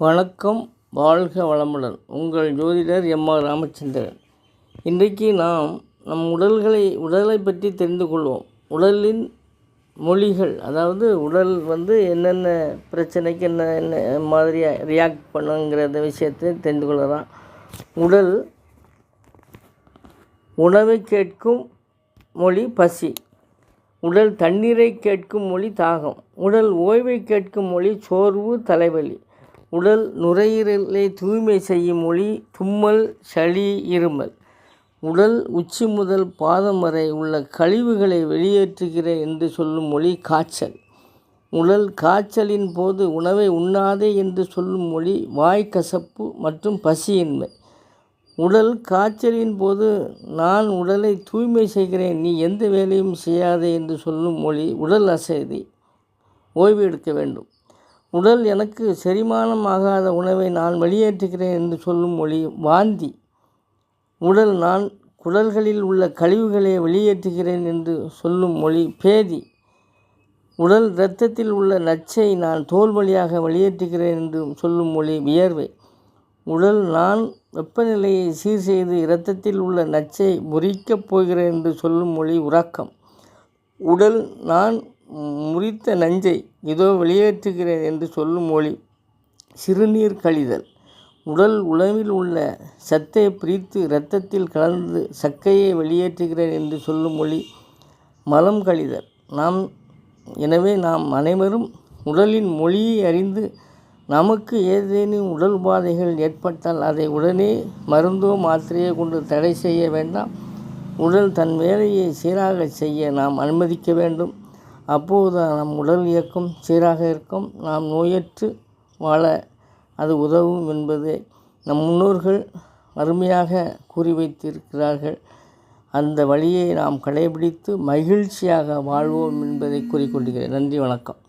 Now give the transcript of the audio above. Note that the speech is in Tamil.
வணக்கம் வாழ்க வளமுடன். உங்கள் ஜோதிடர் எம்ஆர் ராமச்சந்திரன். இன்றைக்கு நாம் நம் உடல்களை உடலை பற்றி தெரிந்து கொள்வோம். உடலின் மொழிகள் அதாவது உடல் வந்து என்னென்ன பிரச்சனைக்கு என்ன என்ன மாதிரியாக ரியாக்ட் பண்ணுங்கிற விஷயத்தை தெரிந்து கொள்ளலாம். உடல் உணவை கேட்கும் மொழி பசி. உடல் தண்ணீரை கேட்கும் மொழி தாகம். உடல் ஓய்வை கேட்கும் மொழி சோர்வு தலைவலி. உடல் நுரையீரலை தூய்மை செய்யும் மொழி தும்மல் சளி இருமல். உடல் உச்சி முதல் பாதம் வரை உள்ள கழிவுகளை வெளியேற்றுகிறேன் என்று சொல்லும் மொழி காய்ச்சல். உடல் காய்ச்சலின் போது உணவை உண்ணாதே என்று சொல்லும் மொழி வாய்க்கசப்பு மற்றும் பசியின்மை. உடல் காய்ச்சலின் போது நான் உடலை தூய்மை செய்கிறேன் நீ எந்த வேலையும் செய்யாதே என்று சொல்லும் மொழி உடல் அசதி. ஓய்வு எடுக்க வேண்டும். உடல் எனக்கு செரிமானம் ஆகாத உணவை நான் வெளியேற்றுகிறேன் என்று சொல்லும் மொழி வாந்தி. உடல் நான் குடல்களில் உள்ள கழிவுகளை வெளியேற்றுகிறேன் என்று சொல்லும் மொழி பேதி. உடல் இரத்தத்தில் உள்ள நச்சை நான் தோல் வழியாக வெளியேற்றுகிறேன் என்று சொல்லும் மொழி வியர்வை. உடல் நான் வெப்பநிலையை சீர் செய்து இரத்தத்தில் உள்ள நச்சை முறிக்கப் போகிறேன் என்று சொல்லும் மொழி உறக்கம். உடல் நான் முறித்த நஞ்சை இதோ வெளியேற்றுகிறேன் என்று சொல்லும் மொழி சிறுநீர் கழிதல். உடல் உணவில் உள்ள சத்தை பிரித்து இரத்தத்தில் கலந்து சக்கையை வெளியேற்றுகிறேன் என்று சொல்லும் மொழி மலம் கழிதல். நாம் எனவே நாம் அனைவரும் உடலின் மொழியை அறிந்து நமக்கு ஏதேனும் உடல் உபாதைகள் ஏற்பட்டால் அதை உடனே மருந்தோ மாத்திரையோ கொண்டு தடை செய்ய வேண்டாம். உடல் தன் வேலையை சீராக செய்ய நாம் அனுமதிக்க வேண்டும். அப்போது நம் உடல் இயக்கம் சீராக இருக்கும். நாம் நோயற்று வாழ அது உதவும் என்பதை நம் முன்னோர்கள் அருமையாக கூறி வைத்திருக்கிறார்கள் அந்த வழியை நாம் கடைபிடித்து மகிழ்ச்சியாக வாழ்வோம் என்பதை கூறிக்கொள்கிறேன். நன்றி வணக்கம்.